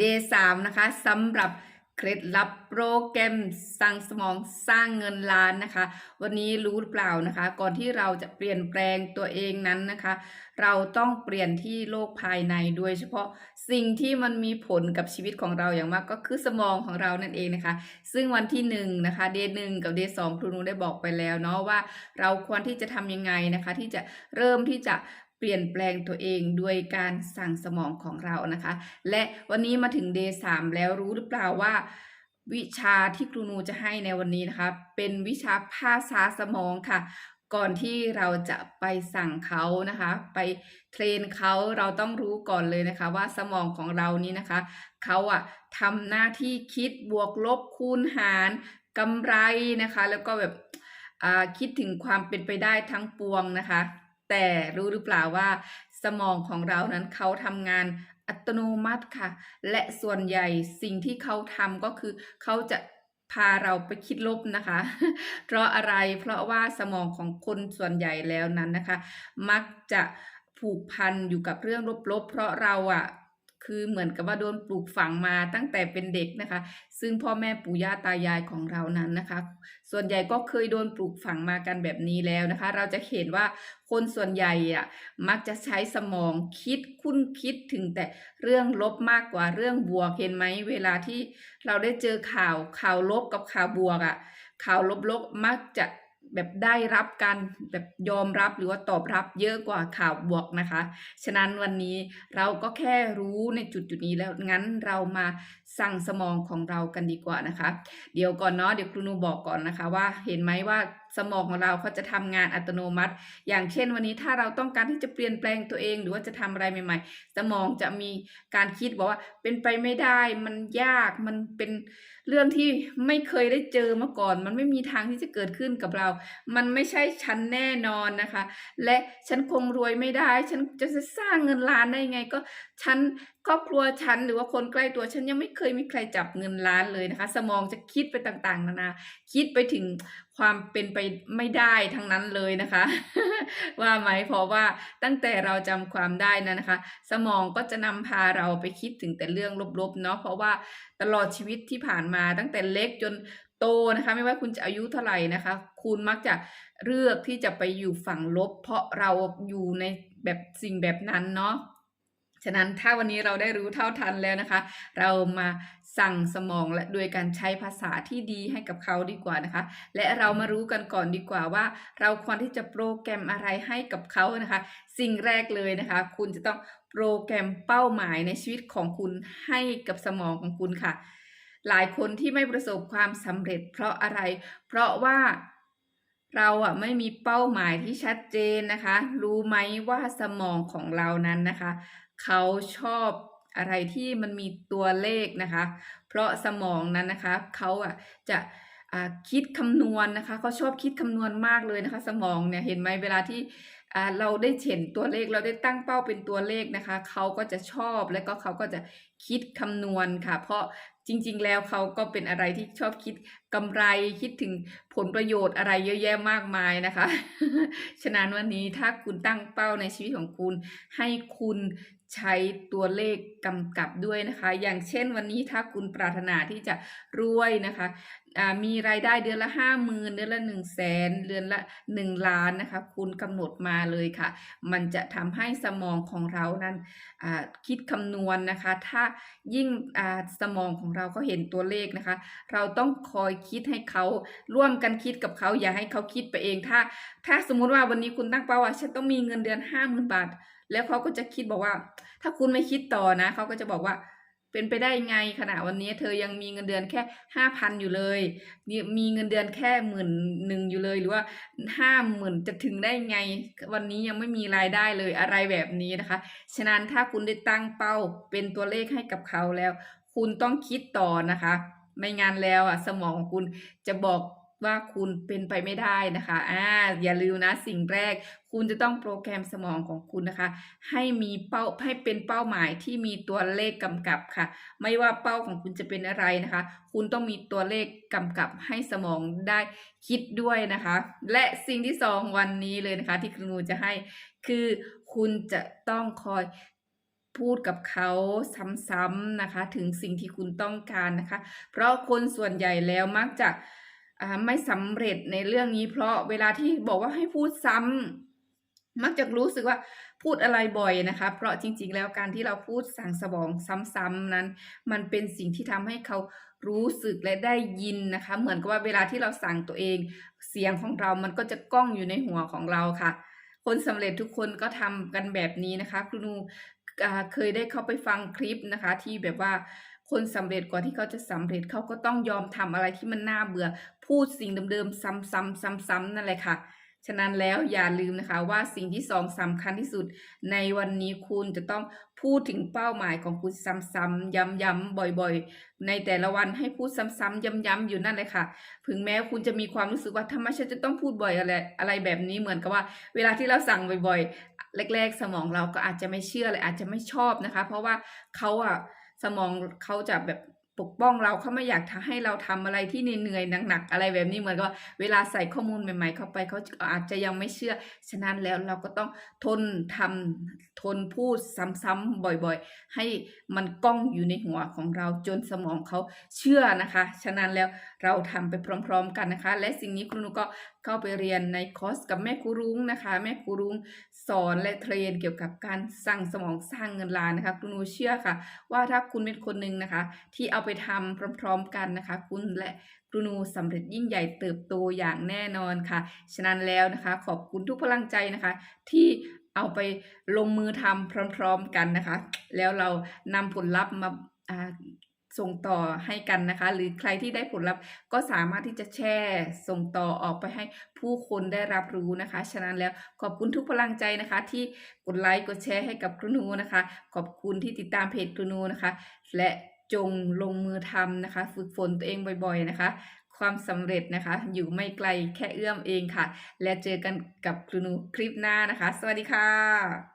day 3นะคะสำหรับเคล็ดลับโปรแกรมสั่งสมองสร้างเงินล้านนะคะ วันนี้รู้หรือเปล่านะคะ ก่อนที่เราจะเปลี่ยนแปลงตัวเองนั้นนะคะ เราต้องเปลี่ยนที่โลกภายในโดยเฉพาะสิ่งที่มันมีผลกับชีวิตของเราอย่างมากก็คือสมองของเรานั่นเองนะคะ ซึ่งวันที่หนึ่งนะคะเดย์หนึ่งกับเดย์สองครูนุได้บอกไปแล้วเนาะว่า เราควรที่จะทำยังไงนะคะ ที่จะเริ่มที่จะ เปลี่ยนแปลงตัวเองด้วยการสั่งสมองของเรานะคะ และวันนี้มาถึงเดย์สามแล้วรู้หรือเปล่าว่า วิชาที่ครูนูจะให้ในวันนี้นะคะ เป็นวิชาภาษาสมองค่ะ ก่อนที่เราจะไปสั่งเขานะคะ ไปเทรนเขาเราต้องรู้ก่อนเลยนะคะ ว่าสมองของเรานี้นะคะเขาอะทำหน้าที่คิดบวกลบคูณหารกำไรนะคะ แล้วก็แบบคิดถึงความเป็นไปได้ทั้งปวงนะคะ แต่รู้หรือเปล่าว่า สมองของเรานั้นเขาทำงานอัตโนมัติค่ะ และส่วนใหญ่สิ่งที่เขาทำก็คือเขาจะพาเราไปคิดลบนะคะ เพราะอะไรเพราะว่าสมองของคนส่วนใหญ่แล้วนั้นนะคะ มักจะผูกพันอยู่กับเรื่องลบๆ เพราะเราอะ คือเหมือนกับว่าโดนปลูกฝังมาตั้งแต่เป็นเด็กนะคะ ซึ่งพ่อแม่ปู่ย่าตายายของเรานั้นนะคะ ส่วนใหญ่ก็เคยโดนปลูกฝังมากันแบบนี้แล้วนะคะ เราจะเห็นว่าคนส่วนใหญ่อะมักจะใช้สมองคิดคุ้นคิดถึงแต่เรื่องลบมากกว่าเรื่องบวกเห็นไหมเวลาที่เราได้เจอข่าวข่าวลบกับข่าวบวกอะข่าวลบๆมักจะ แบบได้รับการแบบยอมรับหรือว่าตอบรับเยอะกว่าข่าวบวกนะคะ ฉะนั้นวันนี้เราก็แค่รู้ในจุดจุดนี้แล้วงั้นเรามา สั่งสมองของเรากันดีกว่านะคะ เดี๋ยวก่อนเนาะเดี๋ยวครูนูบอกก่อนนะคะว่าเห็นไหมว่าสมองของเราเขาจะทำงานอัตโนมัติ อย่างเช่นวันนี้ถ้าเราต้องการที่จะเปลี่ยนแปลงตัวเอง หรือว่าจะทำอะไรใหม่ ๆ สมองจะมีการคิดบอกว่าเป็นไปไม่ได้ มันยากมันเป็นเรื่องที่ไม่เคยได้เจอมาก่อน มันไม่มีทางที่จะเกิดขึ้นกับเรา มันไม่ใช่ฉันแน่นอนนะคะ และฉันคงรวยไม่ได้ ฉันจะสร้างเงินล้านได้ไงก็ฉัน ครอบครัวฉันหรือว่าคนใกล้ตัวฉันยังไม่เคยมีใครจับเงินล้านเลยนะคะ สมองจะคิดไปต่างๆ นานา คิดไปถึงความเป็นไปไม่ได้ทั้งนั้นเลยนะคะ ว่าไหมเพราะว่าตั้งแต่เราจำความได้นะนะคะ สมองก็จะนำพาเราไปคิดถึงแต่เรื่องลบๆเนาะเพราะว่าตลอดชีวิตที่ผ่านมาตั้งแต่เล็กจนโตนะคะไม่ว่าคุณจะอายุเท่าไหร่นะคะ คุณมักจะเลือกที่จะไปอยู่ฝั่งลบ เพราะเราอยู่ในแบบสิ่งแบบนั้นเนาะ ฉะนั้นถ้าวันนี้เราได้รู้เท่าทันแล้วนะคะ เรามาสั่งสมองและโดยการใช้ภาษาที่ดีให้กับเขาดีกว่านะคะ และเรามารู้กันก่อนดีกว่าว่า เราควรที่จะโปรแกรมอะไรให้กับเขานะคะ สิ่งแรกเลยนะคะ คุณจะต้องโปรแกรมเป้าหมายในชีวิตของคุณให้กับสมองของคุณค่ะ หลายคนที่ไม่ประสบความสำเร็จเพราะอะไร เพราะว่าเราอะไม่มีเป้าหมายที่ชัดเจนนะคะ รู้ไหมว่าสมองของเรานั้นนะคะ เขาชอบอะไรที่มันมีตัวเลขนะคะ เพราะสมองนั้นนะคะเขาอะจะคิดคำนวณนะคะเขาชอบคิดคำนวณมากเลยนะคะ สมองเนี่ยเห็นไหมเวลาที่เราได้เห็นตัวเลขเราได้ตั้งเป้าเป็นตัวเลขนะคะเขาก็จะชอบและก็เขาก็จะคิดคำนวณค่ะ เพราะจริง ๆ แล้วเขาก็เป็นอะไรที่ชอบคิดกำไรคิดถึงผลประโยชน์อะไรเยอะแยะมากมายนะคะ ฉะนั้นวันนี้ถ้าคุณตั้งเป้าในชีวิตของคุณ ให้คุณ ใช้ตัวเลขกำกับด้วยนะคะ อย่างเช่นวันนี้ถ้าคุณปรารถนาที่จะรวยนะคะมีรายได้เดือนละห้าหมื่นเดือนละหนึ่งแสนเดือนละหนึ่งล้านนะคะ คุณกำหนดมาเลยค่ะ มันจะทำให้สมองของเรานั้นคิดคำนวณนะคะ ถ้ายิ่งสมองของเราเขาเห็นตัวเลขนะคะ เราต้องคอยคิดให้เขาร่วมกันคิดกับเขาอย่าให้เขาคิดไปเองถ้า ถ้าสมมติว่าวันนี้คุณตั้งเป้าว่าฉันต้องมีเงินเดือนห้าหมื่นบาท แล้วเขาก็จะคิดบอกว่า ถ้าคุณไม่คิดต่อนะเขาก็จะบอกว่าเป็นไปได้ไงขณะวันนี้เธอยังมีเงินเดือนแค่ห้าพันอยู่เลยมีเงินเดือนแค่หมื่นหนึ่งอยู่เลยหรือว่าห้าหมื่นจะถึงได้ไง วันนี้ยังไม่มีรายได้เลยอะไรแบบนี้นะคะ ฉะนั้นถ้าคุณได้ตั้งเป้าเป็นตัวเลขให้กับเขาแล้ว คุณต้องคิดต่อนะคะ ไม่งั้นแล้วอะสมองของคุณจะบอก ว่าคุณเป็นไปไม่ได้นะคะอ่าอย่าลืมนะสิ่งแรก คุณจะต้องโปรแกรมสมองของคุณนะคะ ให้มีเป้าให้เป็นเป้าหมายที่มีตัวเลขกำกับค่ะ ไม่ว่าเป้าของคุณจะเป็นอะไรนะคะ คุณต้องมีตัวเลขกำกับให้สมองได้คิดด้วยนะคะ และสิ่งที่สองวันนี้เลยนะคะ ที่ครูจะให้คือคุณจะต้องคอยพูดกับเขาซ้ำๆนะคะ ถึงสิ่งที่คุณต้องการนะคะ เพราะคนส่วนใหญ่แล้วมักจะ ไม่สำเร็จในเรื่องนี้ เพราะเวลาที่บอกว่าให้พูดซ้ำมักจะรู้สึกว่าพูดอะไรบ่อยนะคะ เพราะจริง ๆ แล้วการที่เราพูดสั่งสมองซ้ำๆนั้น มันเป็นสิ่งที่ทำให้เขารู้สึกและได้ยินนะคะ เหมือนกับว่าเวลาที่เราสั่งตัวเอง เสียงของเรามันก็จะก้องอยู่ในหัวของเราค่ะ คนสำเร็จทุกคนก็ทำกันแบบนี้นะคะครูนูเคยได้เข้าไปฟังคลิปนะคะ ที่แบบว่าคนสำเร็จกว่าที่เขาจะสำเร็จเขาก็ต้องยอมทำอะไรที่มันน่าเบื่อ พูดสิ่งเดิมๆ ซ้ำๆซ้ำๆนั่นแหละค่ะ ฉะนั้นแล้วอย่าลืมนะคะว่าสิ่งที่สองสำคัญที่สุด ในวันนี้คุณจะต้องพูดถึงเป้าหมายของคุณซ้ำๆย้ำๆบ่อยๆ ในแต่ละวันให้พูดซ้ำๆย้ำๆอยู่นั่นเลยค่ะถึงแม้คุณจะมีความรู้สึกว่าทำไมฉันจะต้องพูดบ่อยอะไรอะไรแบบนี้เหมือนกับว่า เวลาที่เราสั่งบ่อยๆ แรก ๆ สมองเราก็อาจจะไม่เชื่อเลยอาจจะไม่ชอบนะคะ เพราะว่าเขาอะสมองเขาจะแบบ ปกป้องเราเขาไม่อยากให้เราทำอะไรที่เหนื่อยหนักๆอะไรแบบนี้เหมือนกับเวลาใส่ข้อมูลใหม่ ๆ เข้าไปเขาอาจจะยังไม่เชื่อ ฉะนั้นแล้วเราก็ต้องทนทำทนพูดซ้ำๆบ่อยๆ ให้มันก้องอยู่ในหัวของเราจนสมองเขาเชื่อนะคะ ฉะนั้นแล้วเราทำไปพร้อม ๆ กันนะคะ และสิ่งนี้ครูนุก็ เข้าไปเรียนในคอร์สกับแม่ครูรุ้งนะคะ แม่ครูรุ้งสอนและเทรนเกี่ยวกับการสร้างสมองสร้างเงินล้านนะคะครูนุเชื่อค่ะ ว่าถ้าคุณเป็นคนหนึ่งนะคะ ที่เอาไปทำพร้อมๆกันนะคะ คุณและครูนูสำเร็จยิ่งใหญ่เติบโตอย่างแน่นอนค่ะ ฉะนั้นแล้วนะคะ ขอบคุณทุกพลังใจนะคะ ที่เอาไปลงมือทำพร้อมๆกันนะคะ แล้วเรานำผลลัพธ์มา ส่งต่อให้กันนะคะ หรือใครที่ได้ผลลัพธ์ก็สามารถที่จะแชร์ส่งต่อออกไปให้ผู้คนได้รับรู้นะคะ ฉะนั้นแล้วขอบคุณทุกพลังใจนะคะ ที่กดไลค์กดแชร์ให้กับครูนูนะคะ ขอบคุณที่ติดตามเพจครูนูนะคะ และจงลงมือทำนะคะ ฝึกฝนตัวเองบ่อย ๆนะคะ ความสำเร็จนะคะ อยู่ไม่ไกลแค่เอื้อมเองค่ะ และเจอกันกับครูนูคลิปหน้านะคะ สวัสดีค่ะ